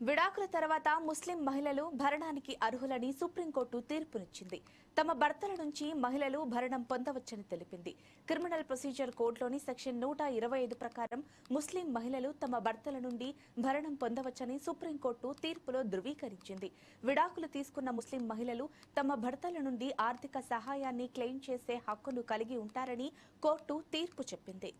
విడాకుల తర్వాత ముస్లిం మహిళలు భరణానికి అర్హులని సుప్రీంకోర్టు తీర్పునిచ్చింది. తమ భర్తల నుంచి మహిళలు భరణం పొందవచ్చని తెలిపింది. క్రిమినల్ ప్రొసీజర్ కోడ్లోని సెక్షన్ నూట ఇరవై ఐదు ప్రకారం ముస్లిం మహిళలు తమ భర్తల నుండి భరణం పొందవచ్చని సుప్రీంకోర్టు తీర్పులో ధృవీకరించింది. విడాకులు తీసుకున్న ముస్లిం మహిళలు తమ భర్తల నుండి ఆర్థిక సహాయాన్ని క్లెయిమ్ చేసే హక్కును కలిగి ఉంటారని కోర్టు తీర్పు చెప్పింది.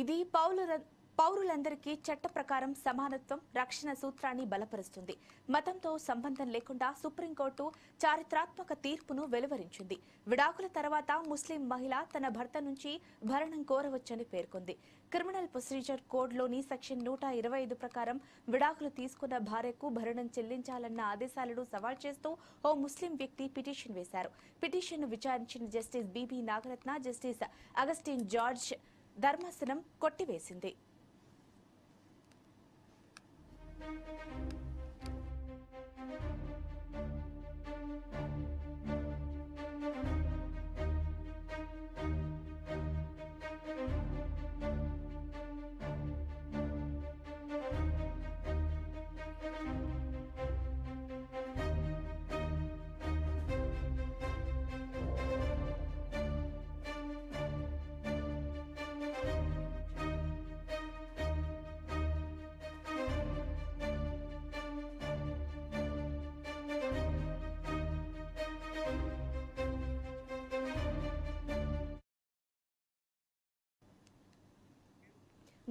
ఇది పౌరుల పౌరులందరికీ చట్ట ప్రకారం సమానత్వం రక్షణ సూత్రాన్ని బలపరుస్తుంది. మతంతో సంబంధం లేకుండా సుప్రీంకోర్టు చారిత్రాత్మక తీర్పును వెలువరించింది. విడాకుల తర్వాత ముస్లిం మహిళ తన భర్త నుంచి భరణం కోరవచ్చని పేర్కొంది. క్రిమినల్ ప్రొసీజర్ కోడ్లోని సెక్షన్ నూట ఇరవై ఐదు ప్రకారం విడాకులు తీసుకున్న భార్యకు భరణం చెల్లించాలన్న ఆదేశాలను సవాల్ చేస్తూ ఓ ముస్లిం వ్యక్తి పిటిషన్ వేశారు. పిటిషన్ను విచారించిన justice B V Nagarathna justice Augustine George ధర్మాసనం కొట్టివేసింది.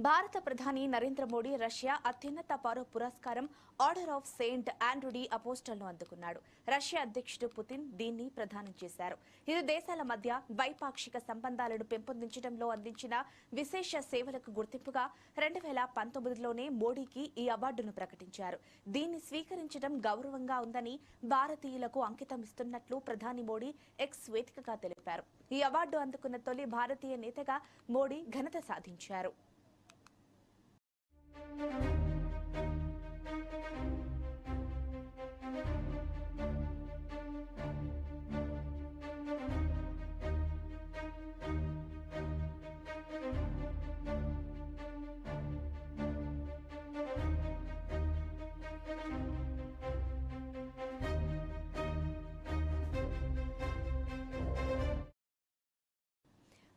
భారత ప్రధాని నరేంద్ర మోడీ రష్యా అత్యున్నత పౌర పురస్కారం order of saint Andrew the అపోస్టల్ను అందుకున్నాడు. రష్యా అధ్యక్షుడు పుతిన్ దీన్ని ప్రదానం చేశారు. ఇరు దేశాల మధ్య ద్వైపాక్షిక సంబంధాలను పెంపొందించడంలో అందించిన విశేష సేవలకు గుర్తింపుగా రెండు వేల పంతొమ్మిదిలోనే మోడీకి ఈ అవార్డును ప్రకటించారు. దీన్ని స్వీకరించడం గౌరవంగా ఉందని భారతీయులకు అంకితం ఇస్తున్నట్లు ప్రధాని మోడీ ఎక్స్ వేదికగా తెలిపారు. ఈ అవార్డు అందుకున్న తొలి భారతీయ నేతగా మోడీ ఘనత సాధించారు. thank you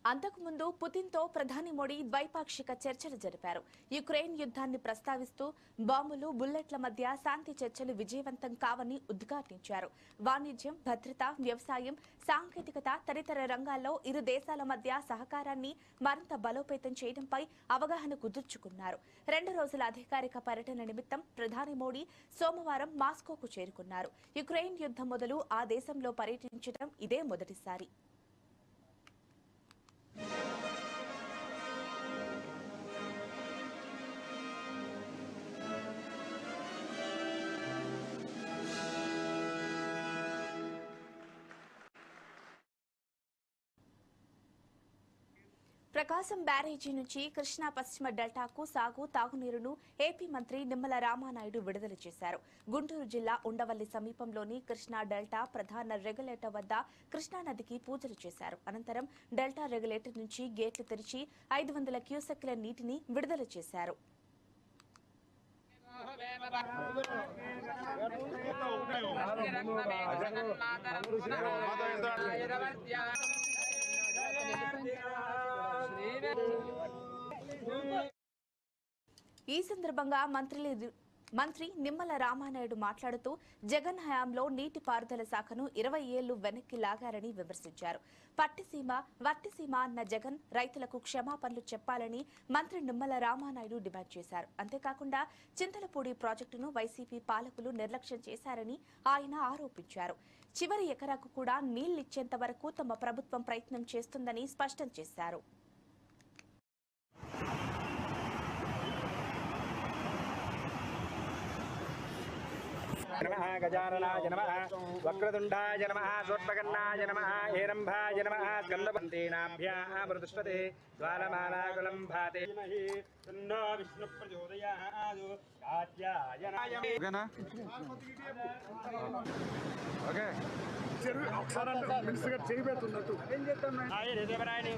అంతకుముందు పుతిన్తో ప్రధాని మోడీ ద్వైపాక్షిక చర్చలు జరిపారు. యుక్రెయిన్ యుద్ధాన్ని ప్రస్తావిస్తూ బాంబులు బుల్లెట్ల మధ్య శాంతి చర్చలు విజయవంతం కావని ఉద్ఘాటించారు. వాణిజ్యం భద్రత వ్యవసాయం సాంకేతికత తదితర రంగాల్లో ఇరు దేశాల మధ్య సహకారాన్ని మరింత బలోపేతం చేయడంపై అవగాహన కుదుర్చుకున్నారు. రెండు రోజుల అధికారిక పర్యటన నిమిత్తం ప్రధాని మోడీ సోమవారం మాస్కోకు చేరుకున్నారు. యుక్రెయిన్ యుద్ధం మొదలు ఆ దేశంలో పర్యటించడం ఇదే మొదటిసారి. Bye. ప్రకాశం బ్యారేజీ నుంచి కృష్ణా పశ్చిమ డెల్టాకు సాగు తాగునీరును ఏపీ మంత్రి నిమ్మల రామానాయుడు విడుదల చేశారు. గుంటూరు జిల్లా ఉండవల్లి సమీపంలోని కృష్ణా డెల్టా ప్రధాన రెగ్యులేటర్ వద్ద కృష్ణా నదికి పూజలు చేశారు. అనంతరం డెల్టా రెగ్యులేటర్ నుంచి గేట్లు తెరిచి ఐదు వందల క్యూసెక్ల నీటిని విడుదల చేశారు. ఈ సందర్భంగా మంత్రి మంత్రి నిమ్మల రామానాయుడు మాట్లాడుతూ జగన్ హయాంలో నీటిపారుదల శాఖను ఇరవై ఏళ్ళు వెనక్కి లాగారని విమర్శించారు. పట్టిసీమ వట్టిసీమ అన్న జగన్ రైతులకు క్షమాపణలు చెప్పాలని మంత్రి నిమ్మల రామానాయుడు డిమాండ్ చేశారు. అంతేకాకుండా చింతలపూడి ప్రాజెక్టును వైసీపీ పాలకులు నిర్లక్ష్యం చేశారని ఆయన ఆరోపించారు. చివరి ఎకరాకు కూడా నీళ్ళిచ్చేంత వరకు తమ ప్రభుత్వం ప్రయత్నం చేస్తుందని స్పష్టం చేశారు. నమః గజాననాయ నమః వక్రతుండాయ నమః సూర్పకర్ణాయ నమః ఏరంభాయ నమః స్కందపంతేనాభ్యామృతిష్పతే ద్వారమాలాకులం భాతే తన్నో విష్ణు ప్రచోదయాదు కాత్యాయనాయ ఓకేనా? ఓకే. ఆయన దేవరాయని.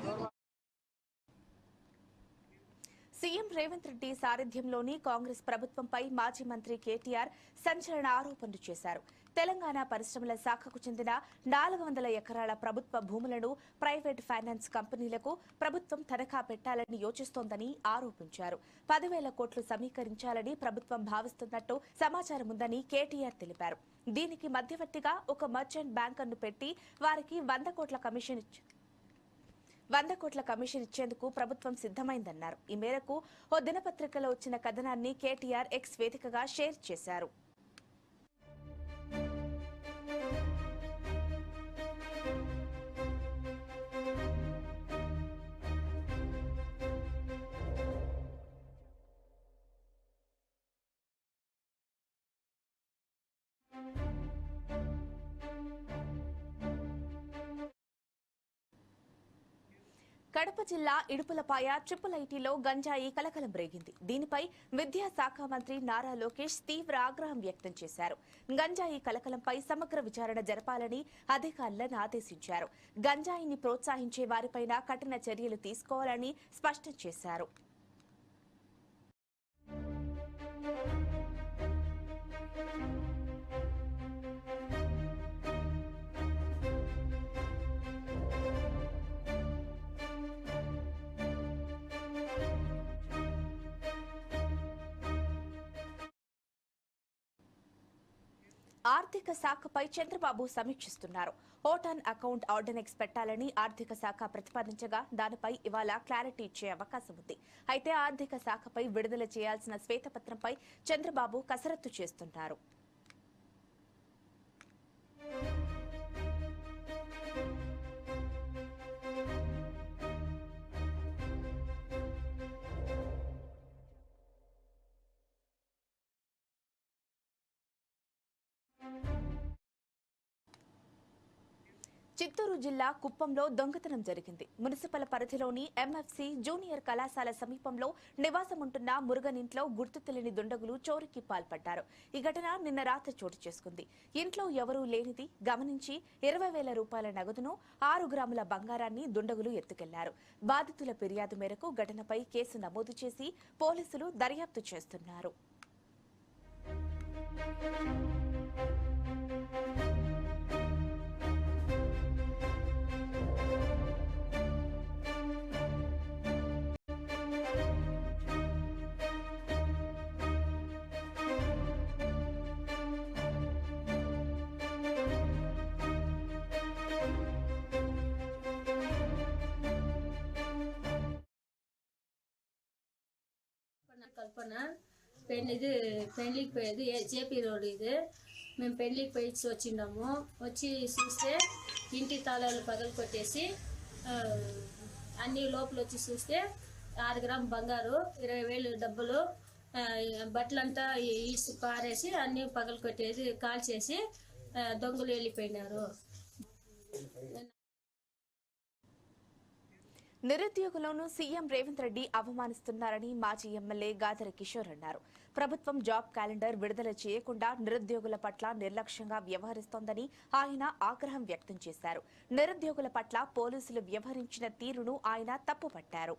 సీఎం రేవంత్ రెడ్డి సారథ్యంలోని కాంగ్రెస్ ప్రభుత్వంపై మాజీ మంత్రి కేటీఆర్ సంచలన ఆరోపణలు చేశారు. తెలంగాణ పరిశ్రమల శాఖకు చెందిన నాలుగు వందల ఎకరాల ప్రభుత్వ భూములను ప్రైవేట్ ఫైనాన్స్ కంపెనీలకు ప్రభుత్వం తనఖా పెట్టాలని యోచిస్తోందని ఆరోపించారు. పదివేల కోట్లు సమీకరించాలని ప్రభుత్వం భావిస్తున్నట్టు సమాచారం ఉందని కేటీఆర్ తెలిపారు. దీనికి మధ్యవర్తిగా ఒక మర్చెంట్ బ్యాంకర్ను పెట్టి వారికి వంద కోట్ల కమిషన్ ఇచ్చారు వంద కోట్ల కమిషన్ ఇచ్చేందుకు ప్రభుత్వం సిద్ధమైందన్నారు. ఈ మేరకు ఓ దినపత్రికలో వచ్చిన కథనాన్ని కేటీఆర్ ఎక్స్ వేదికగా షేర్ చేశారు. కడప జిల్లా ఇడుపులపాయ ట్రిపుల్ ఐటీలో గంజాయి కలకలం రేగింది. దీనిపై విద్యాశాఖ మంత్రి నారా లోకేష్ తీవ్ర ఆగ్రహం వ్యక్తం చేశారు. గంజాయి కలకలంపై సమగ్ర విచారణ జరపాలని అధికారులను ఆదేశించారు. గంజాయిని ప్రోత్సహించే వారిపైన కఠిన చర్యలు తీసుకోవాలని స్పష్టం చేశారు. ఆర్థిక శాఖపై చంద్రబాబు సమీక్షిస్తున్నారు. ఓటాన్ అకౌంట్ ఆర్డినెన్స్ పెట్టాలని ఆర్థిక శాఖ ప్రతిపాదించగా దానిపై ఇవాళ క్లారిటీ ఇచ్చే అవకాశం ఉంది. అయితే ఆర్థిక శాఖపై విడుదల చేయాల్సిన శ్వేతపత్రంపై చంద్రబాబు కసరత్తు చేస్తున్నారు చిత్తూరు జిల్లా కుప్పంలో దొంగతనం జరిగింది. మున్సిపల్ పరిధిలోని ఎంఎఫ్సి జూనియర్ కళాశాల సమీపంలో నివాసముంటున్న మురుగనింట్లో గుర్తు తెలియని దుండగులు చోరీకి పాల్పడ్డారు. ఈ ఘటన నిన్న రాత్రి చోటు చేసుకుంది. ఇంట్లో ఎవరూ లేనిది గమనించి ఇరవై వేల రూపాయల నగదును ఆరు గ్రాముల బంగారాన్ని దుండగులు ఎత్తుకెళ్ళారు. బాధితుల ఫిర్యాదు మేరకు ఘటనపై కేసు నమోదు చేసి పోలీసులు దర్యాప్తు చేస్తున్నారు. కల్పన పెళ్ళి ఇది పెళ్ళికి పోయేది ఏ- జేపీ రోడ్ ఇది మేము పెళ్ళికి పోయి వచ్చిండాము వచ్చి చూస్తే ఇంటి తాళాలు పగలు కొట్టేసి అన్ని లోపల వచ్చి చూస్తే ఆరు గ్రామ్ బంగారు ఇరవై వేలు డబ్బులు బట్టలంతా ఈడ్చి పారేసి అన్ని పగలు కొట్టేసి కాల్చేసి దొంగలు వెళ్ళిపోయినారు నిరుద్యోగులను సీఎం రేవంత్ రెడ్డి అవమానిస్తున్నారని మాజీ ఎమ్మెల్యే గాదర కిషోర్ అన్నారు. ప్రభుత్వం జాబ్ క్యాలెండర్ విడుదల చేయకుండా నిరుద్యోగుల పట్ల నిర్లక్ష్యంగా వ్యవహరిస్తోందని ఆయన ఆగ్రహం వ్యక్తం చేశారు. నిరుద్యోగుల పట్ల పోలీసులు వ్యవహరించిన తీరును ఆయన తప్పుపట్టారు.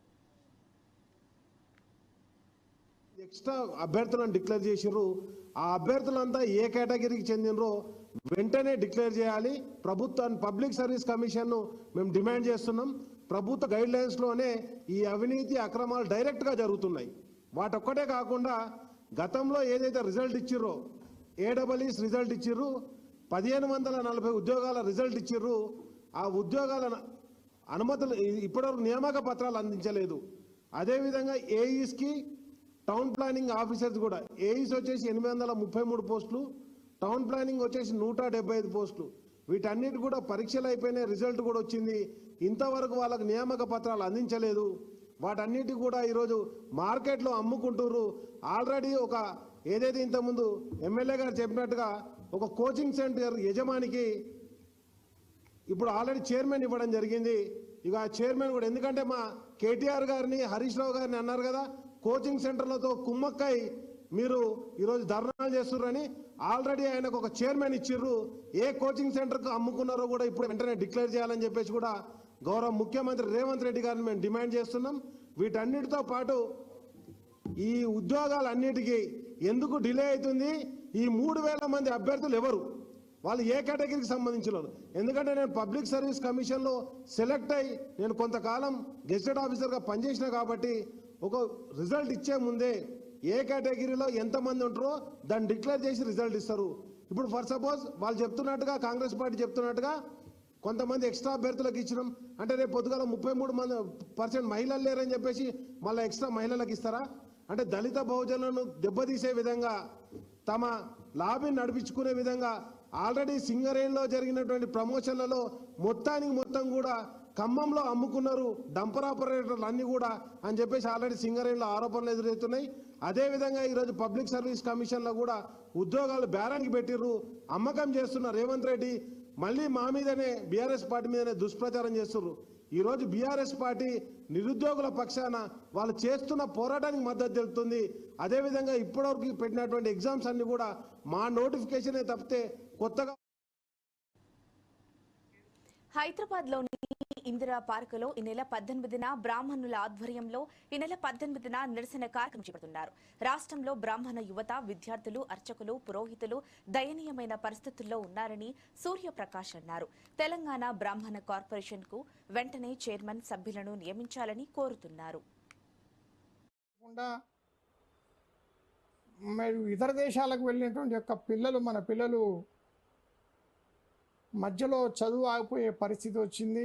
ఎక్స్ట్రా అభ్యర్థులను డిక్లేర్ చేసిర్రు ఆ అభ్యర్థులంతా ఏ కేటగిరీకి చెందినరో వెంటనే డిక్లేర్ చేయాలి. ప్రభుత్వాన్ని పబ్లిక్ సర్వీస్ కమిషన్ను మేము డిమాండ్ చేస్తున్నాం. ప్రభుత్వ గైడ్ లైన్స్లోనే ఈ అవినీతి అక్రమాలు డైరెక్ట్గా జరుగుతున్నాయి. వాటొక్కటే కాకుండా గతంలో ఏదైతే రిజల్ట్ ఇచ్చిర్రో ఏడబ్ల్యూఎస్ రిజల్ట్ ఇచ్చిర్రు పదిహేను వందల నలభై ఉద్యోగాల రిజల్ట్ ఇచ్చిర్రు ఆ ఉద్యోగాల అనుమతులు ఇప్పటివరకు నియామక పత్రాలు అందించలేదు. అదేవిధంగా ఏఈస్కి టౌన్ ప్లానింగ్ ఆఫీసర్స్ కూడా ఏఈస్ వచ్చేసి ఎనిమిది వందల ముప్పై మూడు పోస్టులు టౌన్ ప్లానింగ్ వచ్చేసి నూట డెబ్బై ఐదు పోస్టులు. వీటన్నిటి కూడా పరీక్షలు అయిపోయినాయి రిజల్ట్ కూడా వచ్చింది. ఇంతవరకు వాళ్ళకు నియామక పత్రాలు అందించలేదు. వాటన్నిటి కూడా ఈరోజు మార్కెట్లో అమ్ముకుంటుర్రు. ఆల్రెడీ ఒక ఏదైతే ఇంతకుముందు ఎమ్మెల్యే గారు చెప్పినట్టుగా ఒక కోచింగ్ సెంటర్ యజమానికి ఇప్పుడు ఆల్రెడీ చైర్మన్ ఇవ్వడం జరిగింది. ఇక ఆ చైర్మన్ కూడా ఎందుకంటే మా కేటీఆర్ గారిని హరీష్ రావు గారిని అన్నారు కదా కోచింగ్ సెంటర్లతో కుమ్మక్కై మీరు ఈరోజు ధర్నాలు చేస్తున్నారని ఆల్రెడీ ఆయనకు ఒక చైర్మన్ ఇచ్చిర్రు. ఏ కోచింగ్ సెంటర్కు అమ్ముకున్నారో కూడా ఇప్పుడు వెంటనే డిక్లేర్ చేయాలని చెప్పేసి కూడా గౌరవ ముఖ్యమంత్రి రేవంత్ రెడ్డి గారిని మేము డిమాండ్ చేస్తున్నాం. వీటన్నిటితో పాటు ఈ ఉద్యోగాలన్నిటికీ ఎందుకు డిలే అవుతుంది? ఈ మూడు వేల మంది అభ్యర్థులు ఎవరు? వాళ్ళు ఏ కేటగిరీకి సంబంధించిన వాళ్ళు? ఎందుకంటే నేను పబ్లిక్ సర్వీస్ కమిషన్లో సెలెక్ట్ అయ్యి నేను కొంతకాలం గెస్టెడ్ ఆఫీసర్గా పనిచేసిన కాబట్టి ఒక రిజల్ట్ ఇచ్చే ముందే ఏ కేటగిరీలో ఎంతమంది ఉంటారో దాన్ని డిక్లేర్ చేసి రిజల్ట్ ఇస్తారు. ఇప్పుడు ఫర్ సపోజ్ వాళ్ళు చెప్తున్నట్టుగా కాంగ్రెస్ పార్టీ చెప్తున్నట్టుగా కొంతమంది ఎక్స్ట్రా అభ్యర్థులకు ఇచ్చినాం. అంటే రేపు పొద్దుగాల ముప్పై మూడు మంది పర్సెంట్ మహిళలు లేరని చెప్పేసి మళ్ళీ ఎక్స్ట్రా మహిళలకు ఇస్తారా? అంటే దళిత బహుజనులను దెబ్బతీసే విధంగా తమ లాబీని నడిపించుకునే విధంగా ఆల్రెడీ సింగరేణిలో జరిగినటువంటి ప్రమోషన్లలో మొత్తానికి మొత్తం కూడా ఖమ్మంలో అమ్ముకున్నారు డంపర్ ఆపరేటర్లు అన్నీ కూడా అని చెప్పేసి ఆల్రెడీ సింగరేణిలో ఆరోపణలు ఎదురవుతున్నాయి. అదేవిధంగా ఈరోజు పబ్లిక్ సర్వీస్ కమిషన్లో కూడా ఉద్యోగాలు బేరానికి పెట్టిర్రు. అమ్మకం చేస్తున్న రేవంత్ రెడ్డి మళ్ళీ మా మీదనే బీఆర్ఎస్ పార్టీ మీదనే దుష్ప్రచారం చేస్తున్నారు ఈరోజు బీఆర్ఎస్ పార్టీ నిరుద్యోగుల పక్షాన వాళ్ళు చేస్తున్న పోరాటానికి మద్దతు తెలుపుతుంది. అదేవిధంగా ఇప్పటివరకు పెట్టినటువంటి ఎగ్జామ్స్ అన్ని కూడా మా నోటిఫికేషనే తప్పితే కొత్తగా హైదరాబాద్లోని ఇందిరా పార్కులో ఈ నెల పద్దెనిమిదిన బ్రాహ్మణుల ఆధ్వర్యంలో ఈ నెల పద్దెనిమిదిన నిరసన కార్యక్రమం చేపడుతున్నారు. రాష్ట్రంలో బ్రాహ్మణ యువత విద్యార్థులు అర్చకులు పురోహితులు దయనీయమైన పరిస్థితుల్లో ఉన్నారని సూర్యప్రకాష్ అన్నారు. తెలంగాణ బ్రాహ్మణ కార్పొరేషన్కు వెంటనే చైర్మన్ సభ్యులను నియమించాలని కోరుతున్నారు. మరి ఇతర దేశాలకు వెళ్ళినటువంటి యొక్క పిల్లలు మన పిల్లలు మధ్యలో చదువు ఆగిపోయే పరిస్థితి వచ్చింది.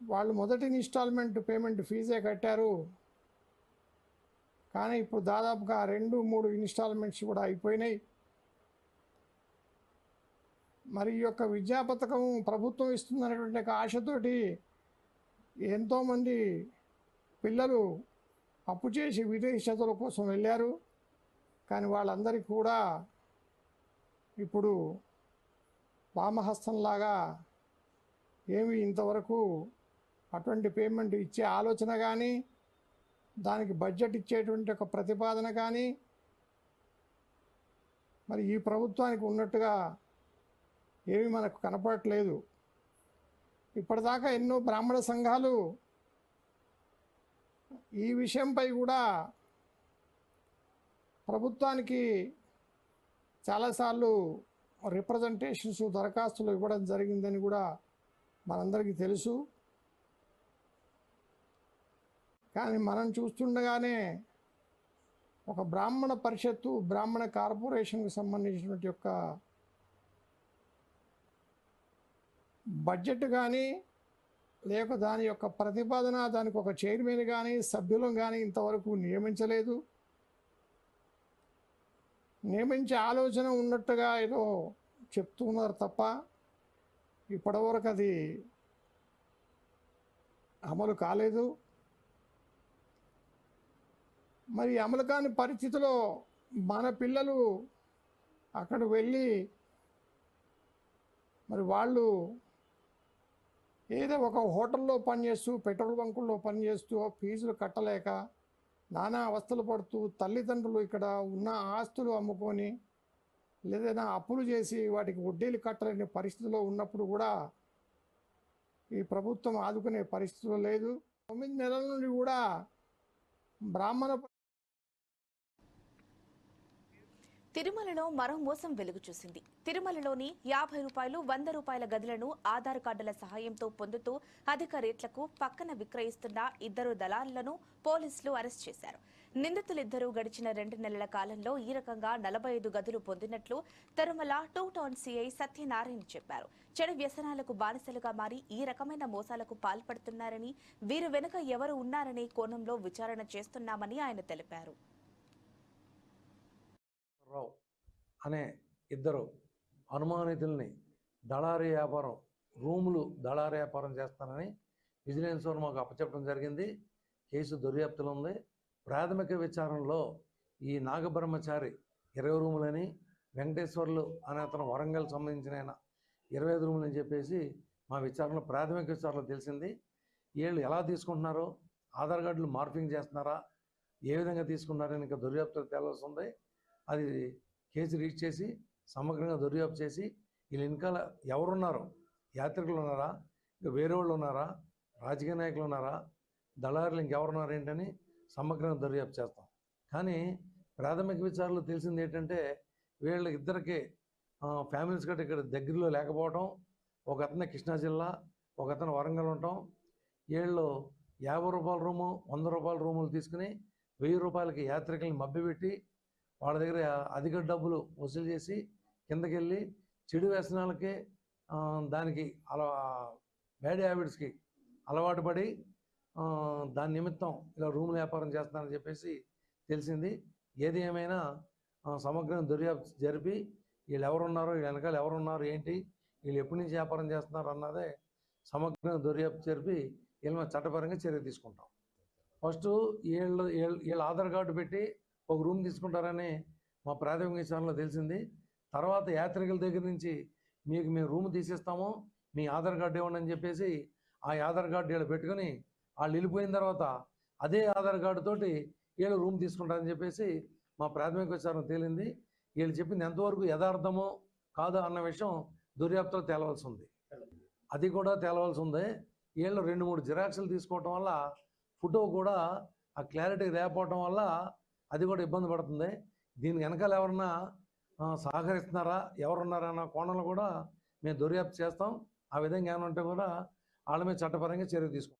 వాళ్ళు మొదటి ఇన్స్టాల్మెంట్ పేమెంట్ ఫీజే కట్టారు. కానీ ఇప్పుడు దాదాపుగా రెండు మూడు ఇన్స్టాల్మెంట్స్ కూడా అయిపోయినాయి. మరి ఈ యొక్క విద్యా పథకం ప్రభుత్వం ఇస్తుందనేటువంటి ఒక ఆశతోటి ఎంతోమంది పిల్లలు అప్పు చేసి విదేశీ చదువుల కోసం వెళ్ళారు. కానీ వాళ్ళందరికీ కూడా ఇప్పుడు వామహస్తంలాగా ఏమి ఇంతవరకు అటువంటి పేమెంట్ ఇచ్చే ఆలోచన కానీ దానికి బడ్జెట్ ఇచ్చేటువంటి ఒక ప్రతిపాదన కానీ మరి ఈ ప్రభుత్వానికి ఉన్నట్టుగా ఏమీ మనకు కనపడట్లేదు. ఇప్పటిదాకా ఎన్నో బ్రాహ్మణ సంఘాలు ఈ విషయంపై కూడా ప్రభుత్వానికి చాలాసార్లు రిప్రజెంటేషన్స్ దరఖాస్తులు ఇవ్వడం జరిగిందని కూడా మనందరికీ తెలుసు. కానీ మనం చూస్తుండగానే ఒక బ్రాహ్మణ పరిషత్తు బ్రాహ్మణ కార్పొరేషన్కి సంబంధించినటువంటి యొక్క బడ్జెట్ కానీ లేక దాని యొక్క ప్రతిపాదన దానికి ఒక చైర్మన్ కానీ సభ్యులను కానీ ఇంతవరకు నియమించలేదు. నియమించే ఆలోచన ఉన్నట్టుగా ఏదో చెప్తున్నారు తప్ప ఇప్పటివరకు అది అమలు కాలేదు. మరి అమలు కాని పరిస్థితిలో మన పిల్లలు అక్కడ వెళ్ళి మరి వాళ్ళు ఏదో ఒక హోటల్లో పనిచేస్తూ పెట్రోల్ బంకుల్లో పనిచేస్తూ ఫీజులు కట్టలేక నానా అవస్థలు పడుతూ తల్లిదండ్రులు ఇక్కడ ఉన్న ఆస్తులు అమ్ముకొని లేదైనా అప్పులు చేసి వాటికి వడ్డీలు కట్టలేని పరిస్థితిలో ఉన్నప్పుడు కూడా ఈ ప్రభుత్వం ఆదుకునే పరిస్థితులు లేదు. తొమ్మిది నెలల నుండి కూడా బ్రాహ్మణ తిరుమలలో మరో మోసం వెలుగు చూసింది. తిరుమలలోని యాభై రూపాయలు వంద రూపాయల గదులను ఆధార్ కార్డుల సహాయంతో పొందుతూ అధిక రేట్లకు పక్కన విక్రయిస్తున్న ఇద్దరు దళారులను పోలీసులు అరెస్ట్ చేశారు. నిందితులిద్దరూ గడిచిన రెండు నెలల కాలంలో ఈ రకంగా నలభై ఐదు గదులు పొందినట్లు Tirumala two town CI Satyanarayana చెప్పారు. చెడు వ్యసనాలకు బానిసలుగా మారి ఈ రకమైన మోసాలకు పాల్పడుతున్నారని వీరు వెనుక ఎవరు ఉన్నారనే కోణంలో విచారణ చేస్తున్నామని ఆయన తెలిపారు. రావు అనే ఇద్దరు అనుమానితుల్ని దళారీ వ్యాపారం రూములు దళారీ వ్యాపారం చేస్తానని విజిలెన్స్ వారు మాకు అప్పచెప్పడం జరిగింది. కేసు దర్యాప్తులు ఉంది. ప్రాథమిక విచారణలో ఈ నాగబ్రహ్మచారి ఇరవై రూములని వెంకటేశ్వర్లు అనే అతను వరంగల్ సంబంధించిన ఆయన ఇరవై ఐదు రూములు అని చెప్పేసి మా విచారణలో ప్రాథమిక విచారణలో తెలిసింది. వీళ్ళు ఎలా తీసుకుంటున్నారో? ఆధార్ కార్డులు మార్పింగ్ చేస్తున్నారా? ఏ విధంగా తీసుకున్నారని ఇంకా దర్యాప్తు తేలాల్సి ఉంది. అది కేసు రీచ్ చేసి సమగ్రంగా దర్యాప్తు చేసి వీళ్ళ వెనకాల ఎవరున్నారు? యాత్రికులు ఉన్నారా? ఇంకా వేరే వాళ్ళు ఉన్నారా? రాజకీయ నాయకులు ఉన్నారా? దళారులు ఇంకెవరున్నారు ఏంటని సమగ్రంగా దర్యాప్తు చేస్తాం. కానీ ప్రాథమిక విచారణలో తెలిసింది ఏంటంటే వీళ్ళ ఇద్దరికి ఫ్యామిలీస్ గట్రా ఇక్కడ దగ్గరలో లేకపోవడం ఒక అతను కృష్ణా జిల్లా ఒక అతను వరంగల్ ఉండటం వీళ్ళు యాభై రూపాయల రూము వంద రూపాయల రూములు తీసుకుని వెయ్యి రూపాయలకి యాత్రికుల్ని మబ్బిపెట్టి వాళ్ళ దగ్గర అధిక డబ్బులు వసూలు చేసి కిందకెళ్ళి చెడు వ్యసనాలకి దానికి అలా బ్యాడ్ హ్యాబిట్స్కి అలవాటు పడి దాని నిమిత్తం ఇలా రూముల వ్యాపారం చేస్తున్నారని చెప్పేసి తెలిసింది. ఏది ఏమైనా సమగ్రం దర్యాప్తు జరిపి వీళ్ళు ఎవరున్నారో వీళ్ళు వెనకాల ఎవరున్నారు ఏంటి వీళ్ళు ఎప్పటి నుంచి వ్యాపారం చేస్తున్నారు అన్నదే సమగ్రంగా దర్యాప్తు జరిపి వీళ్ళ చట్టపరంగా చర్య తీసుకుంటాం. ఫస్ట్ వీళ్ళు వీళ్ళ ఆధార్ కార్డు పెట్టి ఒక రూమ్ తీసుకుంటారని మా ప్రాథమిక విచారణలో తెలిసింది. తర్వాత యాత్రికుల దగ్గర నుంచి మీకు మేము రూమ్ తీసేస్తాము మీ ఆధార్ కార్డు ఇవ్వండి అని చెప్పేసి ఆ ఆధార్ కార్డు వీళ్ళు పెట్టుకొని వాళ్ళు వెళ్ళిపోయిన తర్వాత అదే ఆధార్ కార్డు తోటి వీళ్ళు రూమ్ తీసుకుంటారని చెప్పేసి మా ప్రాథమిక విచారణ తేలింది. వీళ్ళు చెప్పింది ఎంతవరకు యథార్థమో కాదో అన్న విషయం దర్యాప్తులో తేలవలసి ఉంది. అది కూడా తేలవలసి ఉంది. వీళ్ళు రెండు మూడు జిరాక్స్లు తీసుకోవటం వల్ల ఫోటో కూడా ఆ క్లారిటీ లేకపోవటం వల్ల అది కూడా ఇబ్బంది పడుతుంది. దీని వెనకాల ఎవరన్నా సహకరిస్తున్నారా ఎవరున్నారా అన్న కోణంలో కూడా మేము దర్యాప్తు చేస్తాం. ఆ విధంగా ఏమైనా ఉంటే కూడా వాళ్ళ మీద చట్టపరంగా చర్య తీసుకుంటాం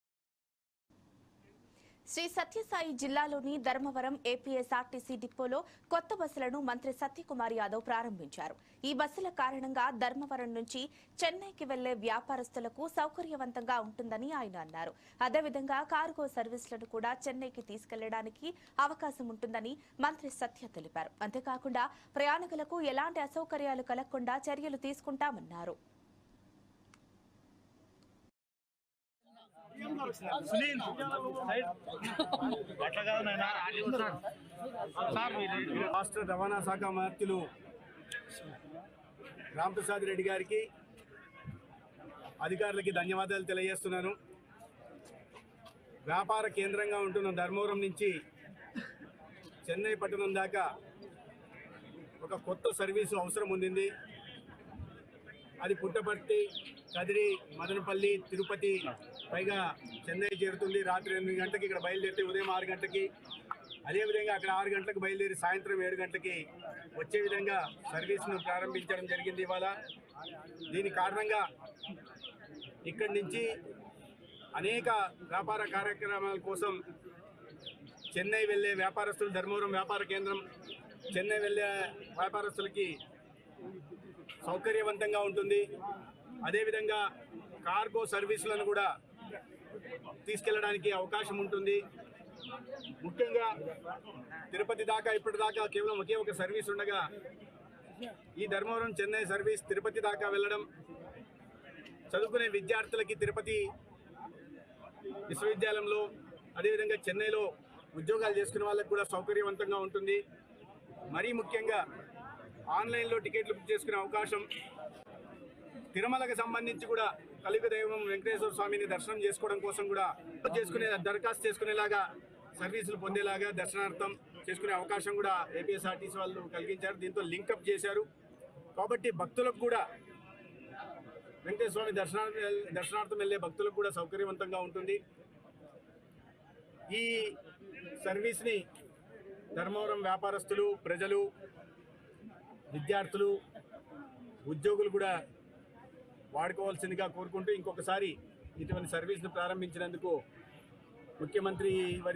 శ్రీ సత్యసాయి జిల్లాలోని ధర్మవరం ఏపీఎస్ఆర్టీసీ డిపోలో కొత్త బస్సులను మంత్రి సత్యకుమార్ యాదవ్ ప్రారంభించారు. ఈ బస్సుల కారణంగా ధర్మవరం నుంచి చెన్నైకి వెళ్ళే వ్యాపారస్తులకు సౌకర్యవంతంగా ఉంటుందని ఆయన అన్నారు. అదేవిధంగా కార్గో సర్వీసులను కూడా చెన్నైకి తీసుకెళ్ళడానికి అవకాశం ఉంటుందని మంత్రి సత్య తెలిపారు. అంతేకాకుండా ప్రయాణికులకు ఎలాంటి అసౌకర్యాలు కలగకుండా చర్యలు తీసుకుంటామన్నారు. రాష్ట్ర రవాణా శాఖ మంత్రులు రామప్రసాద్ రెడ్డి గారికి అధికారులకి ధన్యవాదాలు తెలియజేస్తున్నాను. వ్యాపార కేంద్రంగా ఉంటున్న ధర్మవరం నుంచి చెన్నై పట్టణం దాకా ఒక కొత్త సర్వీసు అవసరం ఉండింది. అది పుట్టపర్తి కదిరి మదనపల్లి తిరుపతి పైగా చెన్నై చేరుతుంది. రాత్రి ఎనిమిది గంటలకి ఇక్కడ బయలుదేరితే ఉదయం ఆరు గంటలకి. అదేవిధంగా అక్కడ ఆరు గంటలకు బయలుదేరి సాయంత్రం ఏడు గంటలకి వచ్చే విధంగా సర్వీస్ను ప్రారంభించడం జరిగింది ఇవాళ. దీని కారణంగా ఇక్కడి నుంచి అనేక వ్యాపార కార్యక్రమాల కోసం చెన్నై వెళ్ళే వ్యాపారస్తులు ధర్మవరం వ్యాపార కేంద్రం చెన్నై వెళ్ళే వ్యాపారస్తులకి సౌకర్యవంతంగా ఉంటుంది. అదేవిధంగా కార్గో సర్వీసులను కూడా తీసుకెళ్ళడానికి అవకాశం ఉంటుంది. ముఖ్యంగా తిరుపతి దాకా ఇప్పటిదాకా కేవలం ఒకే ఒక సర్వీస్ ఉండగా ఈ ధర్మవరం చెన్నై సర్వీస్ తిరుపతి దాకా వెళ్ళడం చదువుకునే విద్యార్థులకి తిరుపతి విశ్వవిద్యాలయంలో అదేవిధంగా చెన్నైలో ఉద్యోగాలు చేసుకునే వాళ్ళకి కూడా సౌకర్యవంతంగా ఉంటుంది. మరీ ముఖ్యంగా ఆన్లైన్లో టికెట్లు బుక్ చేసుకునే అవకాశం తిరుమలకు సంబంధించి కూడా కలియుగ దైవం వెంకటేశ్వర స్వామిని దర్శనం చేసుకోవడం కోసం కూడా చేసుకునే దరఖాస్తు చేసుకునేలాగా సర్వీసులు పొందేలాగా దర్శనార్థం చేసుకునే అవకాశం కూడా ఏపీఎస్ఆర్టీసీ వాళ్ళు కలిగించారు. దీంతో లింకప్ చేశారు. కాబట్టి భక్తులకు కూడా వెంకటేశ్వర స్వామి దర్శనా దర్శనార్థం వెళ్ళే భక్తులకు కూడా సౌకర్యవంతంగా ఉంటుంది. ఈ సర్వీస్ని ధర్మవరం వ్యాపారస్తులు ప్రజలు విద్యార్థులు ఉద్యోగులు కూడా వాడుకోవాల్సిందిగా కోరుకుంటూ ఇంకొకసారి ఇటువంటి సర్వీస్ను ప్రారంభించినందుకు ముఖ్యమంత్రి వారి